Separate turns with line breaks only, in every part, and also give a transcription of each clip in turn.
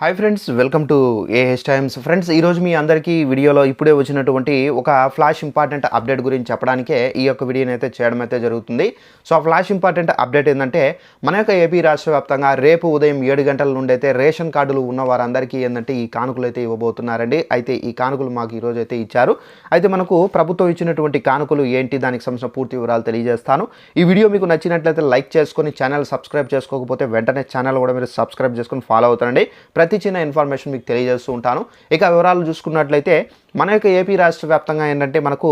Hi friends welcome to AH times friends ఈరోజు మీ అందరికీ వీడియోలో ఇప్పుడే వచ్చినటువంటి ఒక ఫ్లాష్ ఇంపార్టెంట్ అప్డేట్ గురించి చెప్పడానికే ఈ యొక్క వీడియోని అయితే చేయడం అయితే జరుగుతుంది. సో ఆ ఫ్లాష్ ఇంపార్టెంట్ అప్డేట్ ఏంటంటే మన యొక్క ఏపీ రాష్ట్ర వ్యాప్తంగా రేపు ఉదయం ఏడు గంటల నుండి అయితే రేషన్ కార్డులు ఉన్న వారందరికీ ఏంటంటే ఈ కానుకలు అయితే ఇవ్వబోతున్నారండి. అయితే ఈ కానుకలు మాకు ఈరోజు అయితే ఇచ్చారు. అయితే మనకు ప్రభుత్వం ఇచ్చినటువంటి కానుకలు ఏంటి? దానికి సంబంధించిన పూర్తి వివరాలు తెలియజేస్తాను. ఈ వీడియో మీకు నచ్చినట్లయితే లైక్ చేసుకొని ఛానల్ సబ్స్క్రైబ్ చేసుకోకపోతే వెంటనే ఛానల్ కూడా మీరు సబ్స్క్రైబ్ చేసుకొని ఫాలో అవుతారండి. ప్రతి చిన్న ఇన్ఫర్మేషన్ మీకు తెలియజేస్తూ ఉంటాను. ఇక వివరాలు చూసుకున్నట్లయితే మన యొక్క ఏపీ రాష్ట్ర వ్యాప్తంగా ఏంటంటే మనకు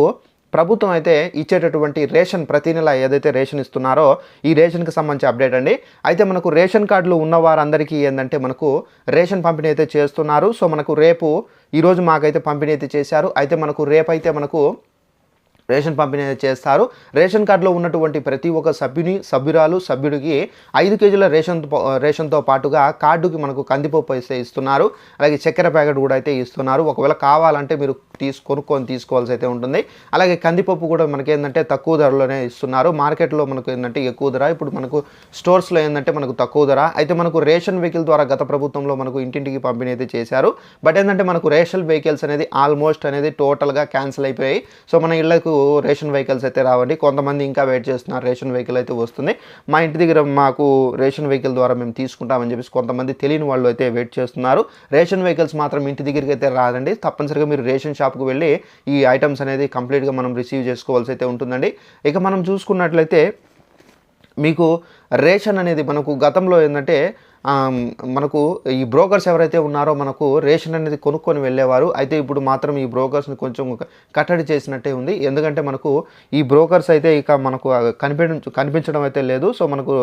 ప్రభుత్వం అయితే ఇచ్చేటటువంటి రేషన్ ప్రతి నెల ఏదైతే రేషన్ ఇస్తున్నారో ఈ రేషన్కి సంబంధించి అప్డేట్ అండి. అయితే మనకు రేషన్ కార్డులు ఉన్న వారందరికీ ఏంటంటే మనకు రేషన్ పంపిణీ అయితే చేస్తున్నారు. సో మనకు రేపు ఈరోజు మాకైతే పంపిణీ అయితే చేశారు. అయితే మనకు రేపైతే మనకు రేషన్ పంపిణీ చేస్తారు. రేషన్ కార్డులో ఉన్నటువంటి ప్రతి ఒక్క సభ్యుని సభ్యురాలు సభ్యుడికి ఐదు కేజీల రేషన్ రేషన్తో పాటుగా కార్డుకి మనకు కందిపప్పు అయితే ఇస్తున్నారు. అలాగే చక్కెర ప్యాకెట్ కూడా అయితే ఇస్తున్నారు. ఒకవేళ కావాలంటే మీరు తీసు కొనుక్కొని తీసుకోవాల్సి అయితే ఉంటుంది. అలాగే కందిపప్పు కూడా మనకి ఏంటంటే తక్కువ ధరలోనే ఇస్తున్నారు. మార్కెట్లో మనకు ఏంటంటే ఎక్కువ ధర. ఇప్పుడు మనకు స్టోర్స్లో ఏంటంటే మనకు తక్కువ ధర. అయితే మనకు రేషన్ వెహికల్ ద్వారా గత ప్రభుత్వంలో మనకు ఇంటింటికి పంపిణీ అయితే చేశారు. బట్ ఏంటంటే మనకు రేషన్ వెహికల్స్ అనేది ఆల్మోస్ట్ అనేది టోటల్గా క్యాన్సిల్ అయిపోయాయి. సో మన ఇళ్ళకు రేషన్ వెహికల్స్ అయితే రావండి. కొంతమంది ఇంకా వెయిట్ చేస్తున్నారు. రేషన్ వెహికల్ అయితే వస్తుంది. మా ఇంటి దగ్గర మాకు రేషన్ వెహికల్ ద్వారా మేము తీసుకుంటామని చెప్పేసి కొంతమంది తెలియని వాళ్ళు అయితే వెయిట్ చేస్తున్నారు. రేషన్ వెహికల్స్ మాత్రం ఇంటి దగ్గరికి అయితే రాదండి. తప్పనిసరిగా మీరు రేషన్ షాప్కి వెళ్ళి ఈ ఐటమ్స్ అనేది కంప్లీట్గా మనం రిసీవ్ చేసుకోవాల్సి అయితే ఉంటుందండి. ఇక మనం చూసుకున్నట్లయితే మీకు రేషన్ అనేది మనకు గతంలో ఏంటంటే మనకు ఈ బ్రోకర్స్ ఎవరైతే ఉన్నారో మనకు రేషన్ అనేది కొనుక్కొని వెళ్ళేవారు. అయితే ఇప్పుడు మాత్రం ఈ బ్రోకర్స్ని కొంచెం కట్టడి చేసినట్టే ఉంది. ఎందుకంటే మనకు ఈ బ్రోకర్స్ అయితే ఇక మనకు కనిపించ కనిపించడం అయితే లేదు. సో మనకు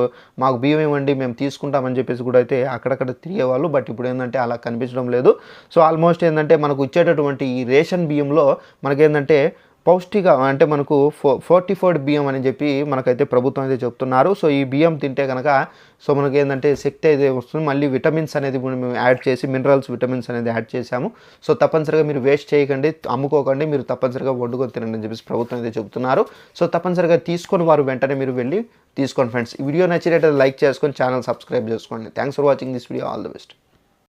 మాకు బియ్యం ఇవ్వండి మేము తీసుకుంటామని చెప్పేసి కూడా అయితే అక్కడక్కడ తిరిగేవాళ్ళు. బట్ ఇప్పుడు ఏంటంటే అలా కనిపించడం లేదు. సో ఆల్మోస్ట్ ఏంటంటే మనకు ఇచ్చేటటువంటి ఈ రేషన్ బియ్యంలో మనకేంటంటే పౌష్టిక అంటే మనకు ఫో ఫోర్టీ ఫోర్ బియ్యం అని చెప్పి మనకైతే ప్రభుత్వం అయితే చెప్తున్నారు. సో ఈ బియ్యం తింటే కనుక సో మనకి ఏంటంటే శక్తి అయితే వస్తుంది. మళ్ళీ విటమిన్స్ అనేది మేము యాడ్ చేసి మినరల్స్ విటమిన్స్ అనేది యాడ్ చేశాము. సో తప్పనిసరిగా మీరు వేస్ట్ చేయకండి అమ్ముకోకండి మీరు తప్పనిసరిగా వండుకొని తినండి అని చెప్పేసి ప్రభుత్వం అయితే చెప్తున్నారు. సో తప్పనిసరిగా తీసుకొని వారు వెంటనే మీరు వెళ్ళి తీసుకోండి ఫ్రెండ్స్. ఈ వీడియో నచ్చినట్టు లైక్ చేసుకొని ఛానల్ సబ్స్క్రైబ్ చేసుకోండి. Thanks for watching this video all the best